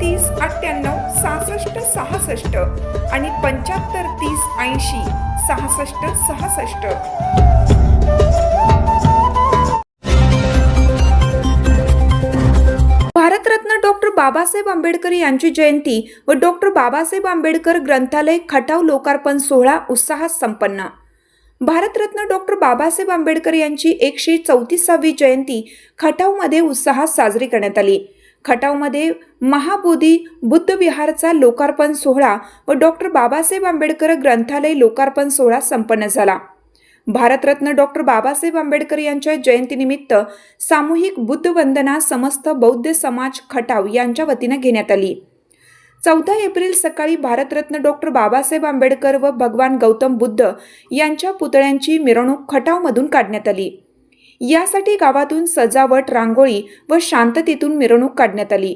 तीस अठ्ठ्याण्णव सहासष्ट सहासष्ट आणि पंच्याहत्तर तीस ऐंशी सहासष्ट सहासष्ट. भारतरत्न डॉक्टर बाबासाहेब आंबेडकर यांची जयंती व डॉक्टर बाबासाहेब आंबेडकर ग्रंथालय खटाव लोकार्पण सोहळा उत्साहात संपन्न. भारतरत्न डॉक्टर बाबासाहेब आंबेडकर यांची एकशे चौतीसावी जयंती खटावमध्ये उत्साहात साजरी करण्यात आली. खटावमध्ये महाबोधी बुद्ध विहारचा लोकार्पण सोहळा व डॉक्टर बाबासाहेब आंबेडकर ग्रंथालय लोकार्पण सोहळा संपन्न झाला. भारतरत्न डॉक्टर बाबासाहेब आंबेडकर यांच्या जयंतीनिमित्त सामूहिक बुद्ध वंदना समस्त बौद्ध समाज खटाव यांच्या वतीनं घेण्यात आली. चौदा एप्रिल सकाळी भारतरत्न डॉक्टर बाबासाहेब आंबेडकर व भगवान गौतम बुद्ध यांच्या पुतळ्यांची मिरवणूक खटावमधून काढण्यात आली. यासाठी गावातून सजावट रांगोळी व शांततेतून मिरवणूक काढण्यात आली.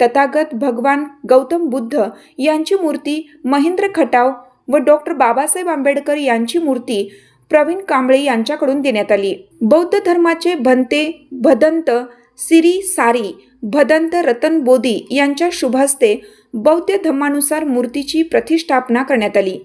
तथागत भगवान गौतम बुद्ध यांची मूर्ती महेंद्र खटाव व डॉक्टर बाबासाहेब आंबेडकर यांची मूर्ती प्रवीण कांबळे यांच्याकडून देण्यात आली. बौद्ध धर्माचे भंते भदंत सिरी सारी भदंत रतन बोधी यांच्या शुभहस्ते बौद्ध धर्मानुसार मूर्तीची प्रतिष्ठापना करण्यात आली.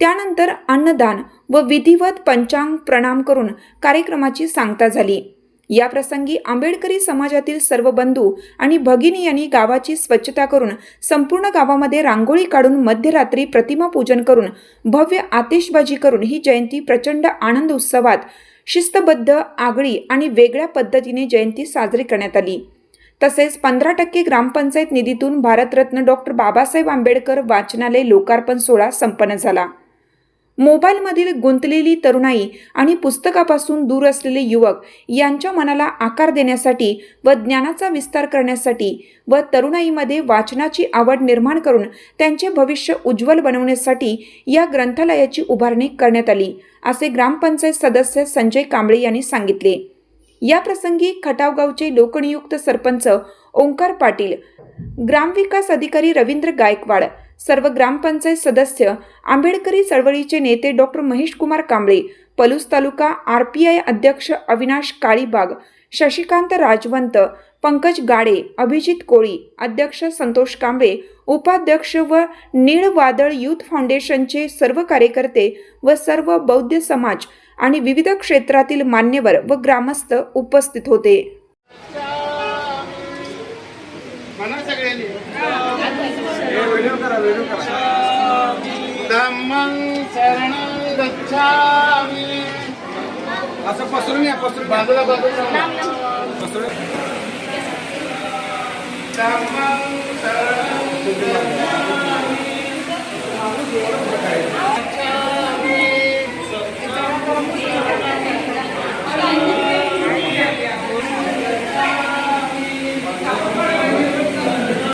त्यानंतर अन्नदान व विधिवत पंचांग प्रणाम करून कार्यक्रमाची सांगता झाली. या प्रसंगी आंबेडकरी समाजातील सर्व बंधू आणि भगिनी यांनी गावाची स्वच्छता करून संपूर्ण गावामध्ये रांगोळी काढून मध्यरात्री प्रतिमा पूजन करून भव्य आतिषबाजी करून ही जयंती प्रचंड आनंद उत्सवात शिस्तबद्ध आगळी आणि वेगळ्या पद्धतीने जयंती साजरी करण्यात आली. तसेच पंधरा टक्के ग्रामपंचायत निधीतून भारतरत्न डॉक्टर बाबासाहेब आंबेडकर वाचनालय लोकार्पण सोहळा संपन्न झाला. मोबाईलमधील गुंतलेली तरुणाई आणि पुस्तकापासून दूर असलेले युवक यांच्या मनाला आकार देण्यासाठी व ज्ञानाचा विस्तार करण्यासाठी व तरुणाईमध्ये वाचनाची आवड निर्माण करून त्यांचे भविष्य उज्ज्वल बनवण्यासाठी या ग्रंथालयाची उभारणी करण्यात आली असे ग्रामपंचायत सदस्य संजय कांबळे यांनी सांगितले. या प्रसंगी खटावगावचे लोकनियुक्त सरपंच ओंकार पाटील ग्रामविकास अधिकारी रवींद्र गायकवाड सर्व ग्रामपंचायत सदस्य आंबेडकरी चळवळीचे नेते doctor Mahesh Kumar Kamble Palus taluka R P I अध्यक्ष अविनाश काळीबाग शशिकांत राजवंत पंकज गाडे अभिजित कोळी अध्यक्ष संतोष कांबळे उपाध्यक्ष व नीळवादळ वादळ फाउंडेशनचे सर्व कार्यकर्ते व सर्व बौद्ध समाज आणि विविध क्षेत्रातील मान्यवर व ग्रामस्थ उपस्थित होते. धम्मं शरणं गच्छामि. असं पसरून या पसरून. बाजूला बाजूला. पसरून धम्मं शरणं गच्छामि.